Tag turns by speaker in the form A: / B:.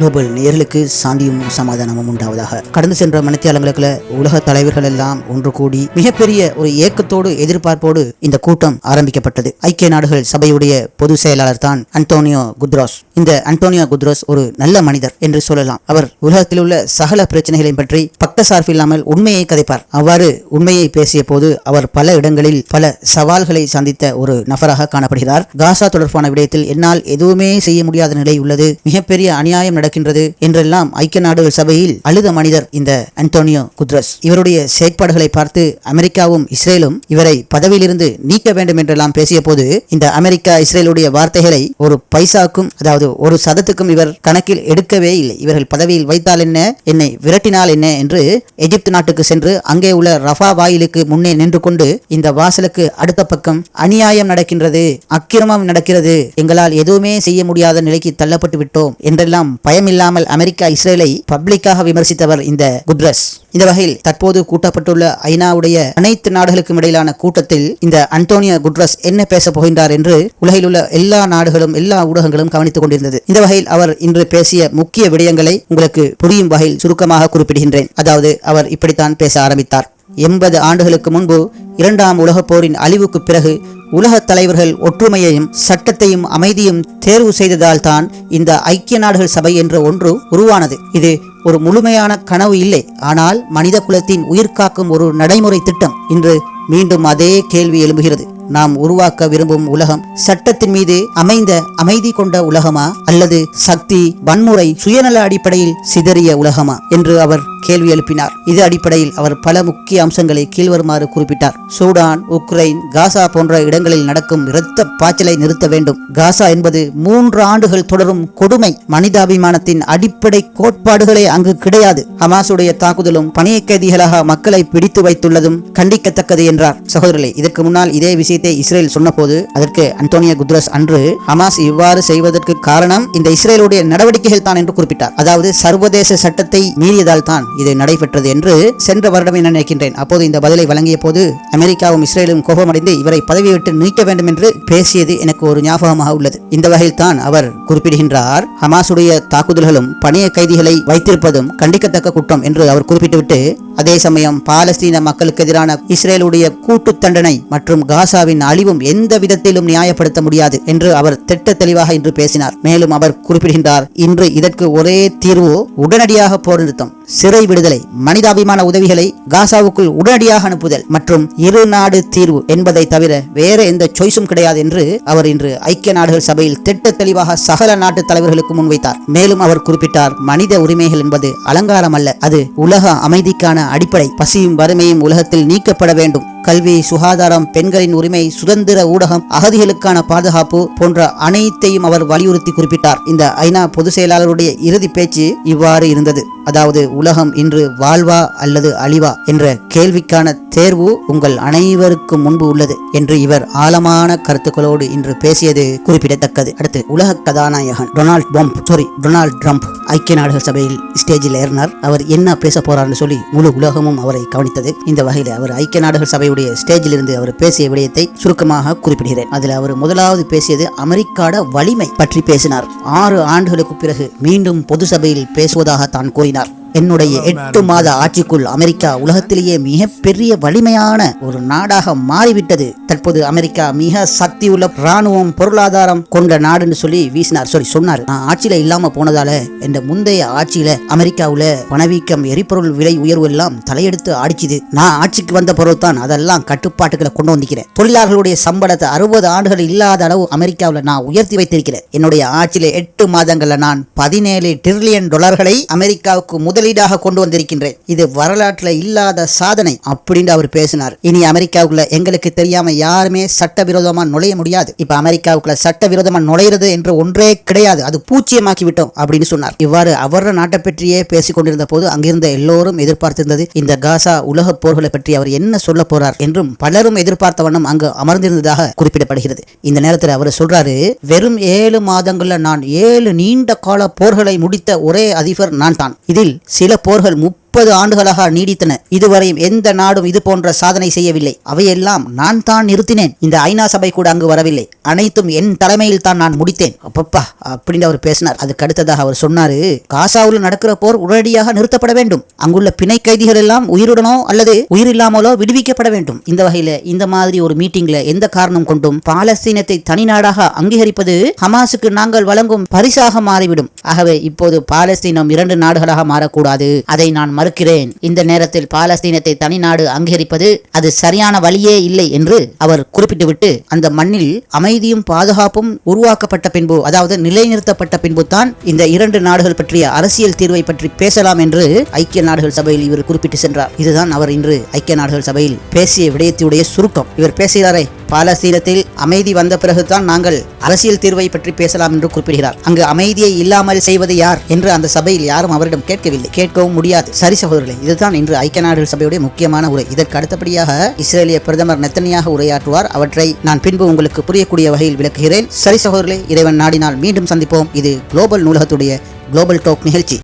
A: Nobel நேர்களுக்கு சாந்தியும் சமாதானமும் உண்டாவதாக. கடந்து சென்ற மணித்தியாலங்களுக்குள்ள உலக தலைவர்கள் எல்லாம் ஒன்று கூடி மிகப்பெரிய ஒரு ஏக்கத்தோடு எதிர்பார்ப்போடு இந்த கூட்டம் ஆரம்பிக்கப்பட்டது. ஐக்கிய நாடுகள் சபையுடைய பொதுச் செயலாளர் தான் அன்டோனியோ குத்ரோஸ். இந்த அன்டோனியோ குத்ரோஸ் ஒரு நல்ல மனிதர் என்று சொல்லலாம். அவர் உலகத்தில் உள்ள சகல பிரச்சனைகளையும் பற்றி பக்கசார்பு இல்லாமல் உண்மையை கதைப்பார். அவ்வாறு உண்மையை பேசிய போது அவர் பல இடங்களில் பல சவால்களை சந்தித்த ஒரு நபராக காணப்படுகிறார். காசா தொடர்பான விடயத்தில் என்னால் எதுவுமே செய்ய முடியாத நிலை உள்ளது. மிகப்பெரிய அநியாயம் நடக்கின்றது என்றெல்லாம் ஐக்கிய நாடுகள் சபையில் அழுத மனிதர் இந்த அன்டோனியோ குத்ரஸ். இவருடைய செயற்பாடுகளை பார்த்து அமெரிக்காவும் இஸ்ரேலும் இவரை பதவியிலிருந்து நீக்க வேண்டும் என்றெல்லாம் பேசிய போது இந்த அமெரிக்கா இஸ்ரேலுடைய வார்த்தைகளை ஒரு பைசாக்கும் அதாவது ஒரு சதத்துக்கும் இவர் கணக்கில் எடுக்கவே இல்லை. இவர்கள் பதவியில் வைத்தால் என்ன? என்னை விரட்டினால் என்ன? என்று எகிப்து நாட்டுக்கு சென்று அங்கே உள்ள ரஃபா வாயிலுக்கு முன்னே நின்று கொண்டு இந்த வாசலுக்கு அடுத்த பக்கம் அநியாயம் நடக்கின்றது அக்கிரமம் நடக்கிறது எங்களால் எதுவுமே செய்ய முடியாத நிலைக்கு தள்ளப்பட்டு விட்டோம் என்றெல்லாம் பய பயமில்லாமல் அமெரிக்கா இஸ்ரேலை பப்ளிக்காக விமர்சித்தவர் இந்த குட்ரஸ். இந்த வகையில் தற்போது கூட்டப்பட்டுள்ள ஐநாவுடைய அனைத்து நாடுகளுக்கும் இடையிலான கூட்டத்தில் இந்த அன்டோனியோ குட்ரஸ் என்ன பேச போகின்றார் என்று உலகில் உள்ள எல்லா நாடுகளும் எல்லா ஊடகங்களும் கவனித்துக் கொண்டிருந்தது. இந்த வகையில் அவர் இன்று பேசிய முக்கிய விடயங்களை உங்களுக்கு புரியும் வகையில் சுருக்கமாக குறிப்பிடுகின்றேன். அதாவது அவர் இப்படித்தான் பேச ஆரம்பித்தார். எண்பது ஆண்டுகளுக்கு முன்பு இரண்டாம் உலகப் போரின் அழிவுக்கு பிறகு உலகத் தலைவர்கள் ஒற்றுமையையும் சட்டத்தையும் அமைதியும் தேர்வு செய்ததால் தான் இந்த ஐக்கிய நாடுகள் சபை என்ற ஒன்று உருவானது. இது ஒரு முழுமையான கனவு இல்லை. ஆனால் மனித குலத்தின் உயிர் காக்கும் ஒரு நடைமுறை திட்டம். இன்று மீண்டும் அதே கேள்வி எழும்புகிறது. நாம் உருவாக்க விரும்பும் உலகம் சட்டத்தின் மீது அமைந்த அமைதி கொண்ட உலகமா? அல்லது சக்தி வன்முறை சுயநல அடிப்படையில் சிதறிய உலகமா? என்று அவர் கேள்வி எழுப்பினார். இது அடிப்படையில் அவர் பல முக்கிய அம்சங்களை கீழ்வருமாறு குறிப்பிட்டார். சூடான் உக்ரைன் காசா போன்ற இடங்களில் நடக்கும் இரத்த பாய்ச்சலை நிறுத்த வேண்டும். காசா என்பது மூன்று ஆண்டுகள் தொடரும் கொடுமை. மனிதாபிமானத்தின் அடிப்படை கோட்பாடுகளே அங்கு கிடையாது. ஹமாசுடைய தாக்குதலும் பணிய கைதிகளாக மக்களை பிடித்து வைத்துள்ளதும் கண்டிக்கத்தக்கது என்று என்றார். சகோதரர்களே இதற்கு முன்னால் இதே விஷயத்தை இஸ்ரேல் சொன்னபோது அதற்கு அன்டோனியோ குத்ரஸ் அன்று ஹமாஸ் இவ்வாறு செய்வதற்கு காரணம் இந்த இஸ்ரேலுடைய நடவடிக்கைகள் தான் என்று குறிப்பிட்டார். அதாவது சர்வதேச சட்டத்தை மீறியதால் தான் இது நடைபெற்றது என்று சென்ற வருடம் என நினைக்கின்றேன். அப்போது இந்த பதிலை வழங்கிய போது அமெரிக்காவும் இஸ்ரேலும் கோபமடைந்து இவரை பதவி விட்டு நீக்க வேண்டும் என்று பேசியது எனக்கு ஒரு ஞாபகமாக உள்ளது. இந்த வகையில் தான் அவர் குறிப்பிடுகின்றார் ஹமாசுடைய தாக்குதல்களும் பணிய கைதிகளை வைத்திருப்பதும் கண்டிக்கத்தக்க குற்றம் என்று அவர் குறிப்பிட்டுவிட்டு அதே சமயம் பாலஸ்தீன மக்களுக்கு எதிரான இஸ்ரேலுடைய கூட்டு தண்டனை மற்றும் காசாவின் அழிவும் எந்த விதத்திலும் நியாயப்படுத்த முடியாது என்று அவர் திட்ட தெளிவாக இன்று பேசினார். மேலும் அவர் குறிப்பிடுகின்றார் இன்று இதற்கு ஒரே தீர்வு உடனடியாக போர் நிறுத்தம் சிறை விடுதலை மனிதாபிமான உதவிகளை காசாவுக்குள் உடனடியாக அனுப்புதல் மற்றும் இரு நாடு தீர்வு என்பதை தவிர வேற எந்த சாய்ஸும் கிடையாது என்று அவர் இன்று ஐக்கிய நாடுகள் சபையில் திட்ட தெளிவாக சகல நாட்டு தலைவர்களுக்கு முன்வைத்தார். மேலும் அவர் குறிப்பிட்டார் மனித உரிமைகள் என்பது அலங்காரம் அல்ல அது உலக அமைதிக்கான அடிப்படை. பசியும் வறுமையும் உலகத்தில் நீக்கப்பட வேண்டும். கல்வி சுகாதாரம் பெண்களின் உரிமை சுதந்திர ஊடகம் அகதிகளுக்கான பாதுகாப்பு போன்ற அனைத்தையும் அவர் வலியுறுத்தி குறிப்பிட்டார். இந்த ஐநா பொதுச் செயலாளருடைய இறுதி பேச்சு இவ்வாறு இருந்தது. அதாவது உலகம் இன்று வாழ்வா அல்லது அழிவா என்ற கேள்விக்கான தேர்வு உங்கள் அனைவருக்கும் முன்பு உள்ளது என்று இவர் ஆழமான கருத்துக்களோடு இன்று பேசியது குறிப்பிடத்தக்கது. அடுத்து உலக கதாநாயகன் Donald Pump sorry Donald Trump ஐக்கிய நாடுகள் சபையில் ஸ்டேஜில் ஏறினார். அவர் என்ன பேச போறார்னு சொல்லி முழு உலகமும் அவரை கவனித்தது. இந்த வகையில் அவர் ஐக்கிய நாடுகள் சபையுடைய ஸ்டேஜில் இருந்து அவர் பேசிய விடயத்தை சுருக்கமாக குறிப்பிடுகிறேன். அதில் அவர் முதலாவது பேசியது அமெரிக்காட வலிமை பற்றி பேசினார். ஆறு ஆண்டுகளுக்கு பிறகு மீண்டும் பொது சபையில் பேசுவதாக தான் கூறினார். என்னுடைய எட்டு மாத ஆட்சிக்குள் அமெரிக்கா உலகத்திலேயே மிகப்பெரிய வலிமையான ஒரு நாடாக மாறிவிட்டது. தற்போது அமெரிக்கா மிக சக்தி உள்ள ராணுவம் பொருளாதாரம் கொண்ட நாடுன்னு சொல்லி வீசினார். சொல்லி சொன்னார். நான் ஆட்சியில இல்லாம போனதால இந்த முந்தைய ஆட்சியில அமெரிக்காவுல பணவீக்கம் எரிபொருள் விலை உயர்வு எல்லாம் தலையெடுத்து ஆடிச்சுது. நான் ஆட்சிக்கு வந்த பிறகு தான் அதெல்லாம் கட்டுப்பாட்டுகளை கொண்டு வந்திருக்கிறேன். தொழிலாளர்களுடைய சம்பளத்தை அறுபது ஆண்டுகள் இல்லாத அளவு அமெரிக்காவில் நான் உயர்த்தி வைத்திருக்கிறேன். என்னுடைய ஆட்சியில எட்டு மாதங்கள்ல நான் பதினேழு டிரில்லியன் டாலர்களை அமெரிக்காவுக்கு முதலீடாக கொண்டு வந்திருக்கின்றேன். இது வரலாற்றில் இல்லாத சாதனை அப்படின்னு அவர் பேசினார். இனி அமெரிக்காவுக்குள்ள எங்களுக்கு தெரியாம யாருமே சட்டவிரோதமா நுழைய முடியாது. இப்ப அமெரிக்காவுக்குள்ள சட்டவிரோதமா நுழையிறது என்று ஒன்றே கிடையாது. அது பூச்சியமாக்கி விட்டோம் அப்படின்னு சொன்னார். இவ்வாறு அவர நாட்டை பற்றியே பேசிக் கொண்டிருந்த போது அங்கிருந்த எல்லோரும் எதிர்பார்த்திருந்தது இந்த காசா உலக போர்களை பற்றி அவர் என்ன சொல்ல போறார் என்றும் பலரும் எதிர்பார்த்த வண்ணம் அங்கு அமர்ந்திருந்ததாக குறிப்பிடப்படுகிறது. இந்த நேரத்தில் அவர் சொல்றாரு வெறும் ஏழு மாதங்கள்ல நான் ஏழு நீண்ட கால போர்களை முடித்த ஒரே அதிபர் நான் தான் இதில் சில போர்கள் முப் முப்பது ஆண்டுகளாக நீடித்தன. இதுவரையும் எந்த நாடும் இது போன்ற சாதனை செய்யவில்லை. அவையெல்லாம் நான் தான் நிறுத்தினேன். இந்த ஐநா சபை கூட அங்கு வரவில்லை. அனைத்தும் என் தலைமையில் தான் நான் முடித்தேன். அப்பப்பா அப்படின்னு அவர் பேசினார். அதுக்கு அடுத்ததாக அவர் சொன்னாரு காசாவில் நடக்கிற போர் உடனடியாக நிறுத்தப்பட வேண்டும். அங்குள்ள பிணை கைதிகள் எல்லாம் உயிருடனோ அல்லது உயிரில்லாமலோ விடுவிக்கப்பட வேண்டும். இந்த வகையில இந்த மாதிரி ஒரு மீட்டிங்ல எந்த காரணம் கொண்டும் பாலஸ்தீனத்தை தனிநாடாக அங்கீகரிப்பது ஹமாஸுக்கு நாங்கள் வழங்கும் பரிசாக மாறிவிடும். ஆகவே இப்போது பாலஸ்தீனம் இரண்டு நாடுகளாக மாறக்கூடாது. அதை நான் மறுக்கிறேன். இந்த நேரத்தில் பாலஸ்தீனத்தை தனிநாடு அங்கீகரிப்பது அது சரியான வழியே இல்லை என்று அவர் குறிப்பிட்டுவிட்டு அந்த மண்ணில் அமைதியும் பாதுகாப்பும் உருவாக்கப்பட்ட பின்பு அதாவது நிலைநிறுத்தப்பட்ட பின்பு தான் இந்த இரண்டு நாடுகள் பற்றிய அரசியல் தீர்வை பற்றி பேசலாம் என்று ஐக்கிய நாடுகள் சபையில் இவர் குறிப்பிட்டு சென்றார். இதுதான் அவர் இன்று ஐக்கிய நாடுகள் சபையில் பேசிய விடயத்துடைய சுருக்கம். இவர் பேசுகிறாரே பாலஸ்தீனத்தில் அமைதி வந்த பிறகுதான் நாங்கள் அரசியல் தீர்வை பற்றி பேசலாம் என்று குறிப்பிடுகிறார். அங்கு அமைதியை இல்லாமல் செய்வது யார் என்று அந்த சபையில் யாரும் அவரிடம் கேட்கவில்லை. கேட்கவும் முடியாது. சரி சகோதரர்களே இதுதான் இன்று ஐக்கிய நாடுகள் சபையுடைய முக்கியமான உரை. இதற்கு அடுத்தபடியாக இஸ்ரேலிய பிரதமர் நெத்தனியாக உரையாற்றுவார். அவற்றை நான் பின்பு உங்களுக்கு புரியக்கூடிய வகையில் விளக்குகிறேன். சரி சகோதரர்களே இறைவன் நாடினால் மீண்டும் சந்திப்போம். இது குளோபல் நூலகத்துடைய குளோபல் டோக் நிகழ்ச்சி.